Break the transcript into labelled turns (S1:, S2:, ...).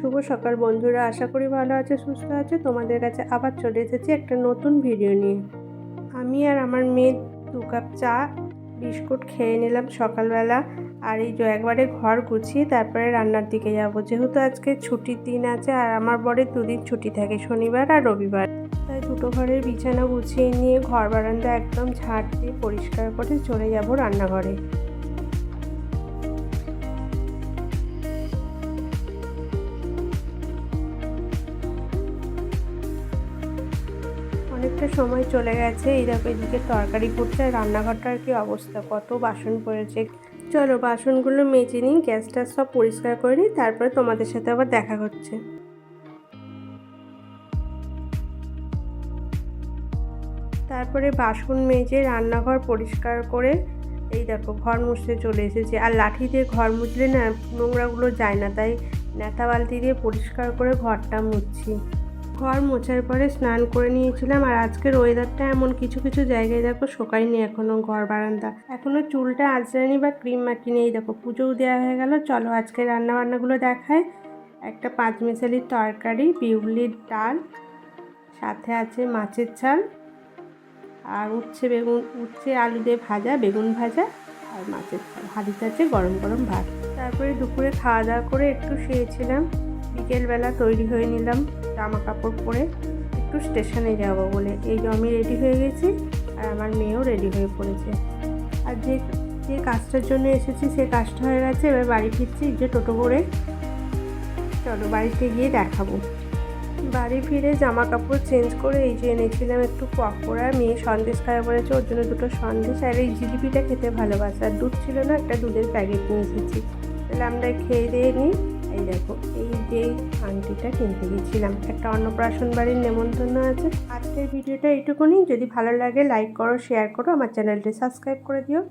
S1: শুভ সকাল বন্ধুরা, আশা করি ভালো আছে, সুস্থ আছে। তোমাদের কাছে আবার চলে এসেছি একটা নতুন ভিডিও নিয়ে। আমি আর আমার মেয়ে দু কাপ চা, বিস্কুট খেয়ে নিলাম সকালবেলা। আর এই একবারে ঘর গুছিয়ে তারপরে রান্নার দিকে যাব। যেহেতু আজকে ছুটির দিন আছে আর আমার বরের দুদিন ছুটি থাকে, শনিবার আর রবিবার। তাই দুটো ঘরের বিছানা গুছিয়ে নিয়ে ঘর বারান্দা একদম ঝাড় দিয়ে পরিষ্কার করে চলে যাব রান্নাঘরে। অনেকটা সময় চলে গেছে। এই দেখো, এদিকে তরকারি করছে আর রান্নাঘরটার কি অবস্থা? কত বাসন পড়েছে। চলো, বাসনগুলো মেজে নিই, গ্যাসটা সব পরিষ্কার করে নিই, তারপরে তোমাদের সাথে আবার দেখা হচ্ছে। তারপরে বাসন মেজে রান্নাঘর পরিষ্কার করে এই দেখো, ঘর মুছতে চলে এসেছে। আর লাঠি দিয়ে ঘর মুছলে না, নোংরাগুলো যায় না, তাই নেতা বালতি দিয়ে পরিষ্কার করে ঘরটা মুছছি। ঘর মোছার পরে স্নান করে নিয়েছিলাম আর আজকের ওয়েদারটা এমন কিছু কিছু জায়গায় দেখো শোকায়নি এখনও ঘর বারান্দা। এখনও চুলটা আঁচড়ানি বা ক্রিম মাখিনি এই দেখো পুজোও দেওয়া হয়ে গেল। চলো আজকে রান্না বান্নাগুলো দেখায় একটা পাঁচ মিশালির তরকারি, বিউলির ডাল, সাথে আছে মাছের ঝাল, আর উচ্ছে বেগুন, উচ্ছে আলু দিয়ে ভাজা, বেগুন ভাজা আর মাছের হাঁড়িতে আছে গরম গরম ভাত। তারপরে দুপুরে খাওয়া দাওয়া করে একটু শুয়েছিলাম। বিকেলবেলা তৈরি হয়ে নিলাম। জামা কাপড় পরে একটু স্টেশনে যাব বলে। এই যে আমি রেডি হয়ে গেছি আর আমার মেয়েও রেডি হয়ে পড়েছে। আর যে যে কাজটার জন্য এসেছি সে কাজটা হয়ে গেছে, এবার বাড়ি ফিরছি যে টোটো করে। চলো বাড়িতে গিয়ে দেখাবো। বাড়ি ফিরে জামা কাপড় চেঞ্জ করে এই যে এনেছিলাম একটু পকোড়া, মেয়ে সন্দেশ খাওয়া বলেছে, ওর জন্য দুটো সন্দেশ। আর এই জিলিপিটা খেতে ভালোবাসে। আর দুধ ছিল না, একটা দুধের প্যাকেট নিয়ে এসেছি। তাহলে আমরা খেয়ে দিয়ে নিই। এই দেখো, এই যে আংটিটা কিনতে গেছিলাম। একটা অন্নপ্রাশন বাড়ির নেমন্তন্ন আছে। আজকের ভিডিওটা এইটুকুনি। যদি ভালো লাগে লাইক করো শেয়ার করো, আমার চ্যানেলটি সাবস্ক্রাইব করে দিও।